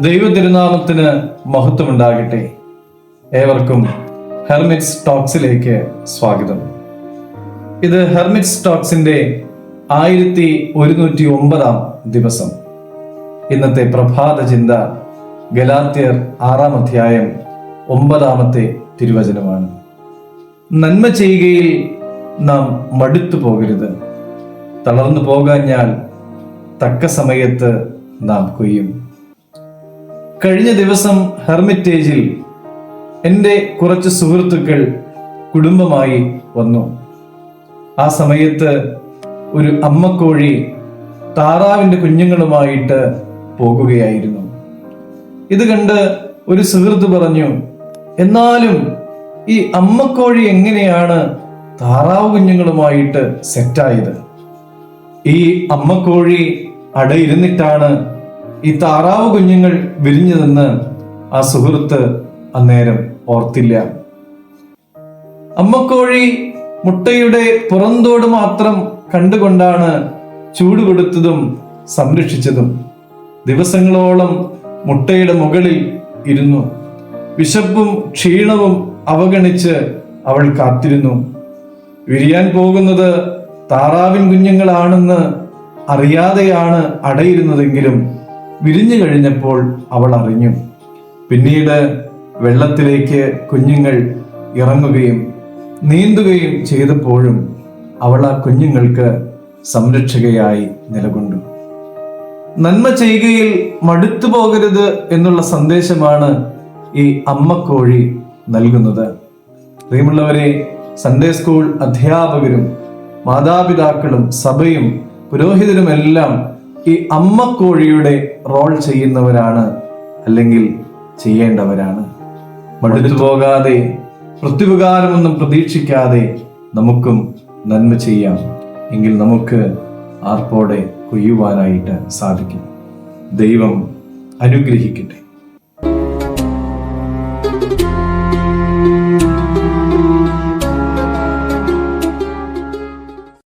ദൈവ തിരുനാമത്തിന് മഹത്വമുണ്ടാകട്ടെ. ഏവർക്കും ഹെർമിറ്റ്സ് ടോക്സിലേക്ക് സ്വാഗതം. ഇത് ഹെർമിറ്റ്സ് ടോക്സിന്റെ ആയിരത്തി ഒരുന്നൂറ്റി ഒമ്പതാം ദിവസം. ഇന്നത്തെ പ്രഭാത ചിന്ത ഗലാത്യർ ആറാം അധ്യായം ഒമ്പതാമത്തെ തിരുവചനമാണ്. നന്മ ചെയ്യുകയിൽ നാം മടുത്തു പോകരുത്. തളർന്നു പോകാഞ്ഞാൽ തക്ക സമയത്ത് നാം കൊയ്യും. കഴിഞ്ഞ ദിവസം ഹെർമിറ്റേജിൽ എന്റെ കുറച്ച് സുഹൃത്തുക്കൾ കുടുംബമായി വന്നു. ആ സമയത്ത് ഒരു അമ്മക്കോഴി താറാവിന്റെ കുഞ്ഞുങ്ങളുമായിട്ട് പോകുകയായിരുന്നു. ഇത് കണ്ട് ഒരു സുഹൃത്ത് പറഞ്ഞു എന്നാലും ഈ അമ്മക്കോഴി എങ്ങനെയാണ് താറാവ് കുഞ്ഞുങ്ങളുമായിട്ട് സെറ്റായത് ഈ അമ്മക്കോഴി അടയിരുന്നിട്ടാണ് ഈ താറാവ് കുഞ്ഞുങ്ങൾ വിരിഞ്ഞതെന്ന് ആ സുഹൃത്ത് അന്നേരം ഓർത്തില്ല. അമ്മക്കോഴി മുട്ടയുടെ പുറന്തോട് മാത്രം കണ്ടുകൊണ്ടാണ് ചൂട് കൊടുത്തതും സംരക്ഷിച്ചതും. ദിവസങ്ങളോളം മുട്ടയുടെ മുകളിൽ ഇരുന്നു. വിശപ്പും ക്ഷീണവും അവഗണിച്ച് അവൾ കാത്തിരുന്നു. വിരിയാൻ പോകുന്നത് താറാവിൻ കുഞ്ഞുങ്ങളാണെന്ന് അറിയാതെയാണ് അടയിരുന്നതെങ്കിലും വിരിഞ്ഞു കഴിഞ്ഞപ്പോൾ അവൾ അറിഞ്ഞു. പിന്നീട് വെള്ളത്തിലേക്ക് കുഞ്ഞുങ്ങൾ ഇറങ്ങുകയും നീന്തുകയും ചെയ്തപ്പോഴും അവൾ ആ കുഞ്ഞുങ്ങൾക്ക് സംരക്ഷകയായി നിലകൊണ്ടു. നന്മ ചെയ്യുകയിൽ മടുത്തു പോകരുത് എന്നുള്ള സന്ദേശമാണ് ഈ അമ്മക്കോഴി നൽകുന്നത്. പ്രിയമുള്ളവരെ സൺഡേ സ്കൂൾ അധ്യാപകരും മാതാപിതാക്കളും സഭയും പുരോഹിതരുമെല്ലാം ഈ അമ്മക്കോഴിയുടെ റോൾ ചെയ്യുന്നവരാണ് അല്ലെങ്കിൽ ചെയ്യേണ്ടവരാണ്. മടുത്തു പോകാതെ പ്രത്യുപകാരമൊന്നും പ്രതീക്ഷിക്കാതെ നമുക്കും നന്മ ചെയ്യാം. എങ്കിൽ നമുക്ക് ആർപ്പോടെ കൊയ്യുവാനായിട്ട് സാധിക്കും. ദൈവം അനുഗ്രഹിക്കട്ടെ.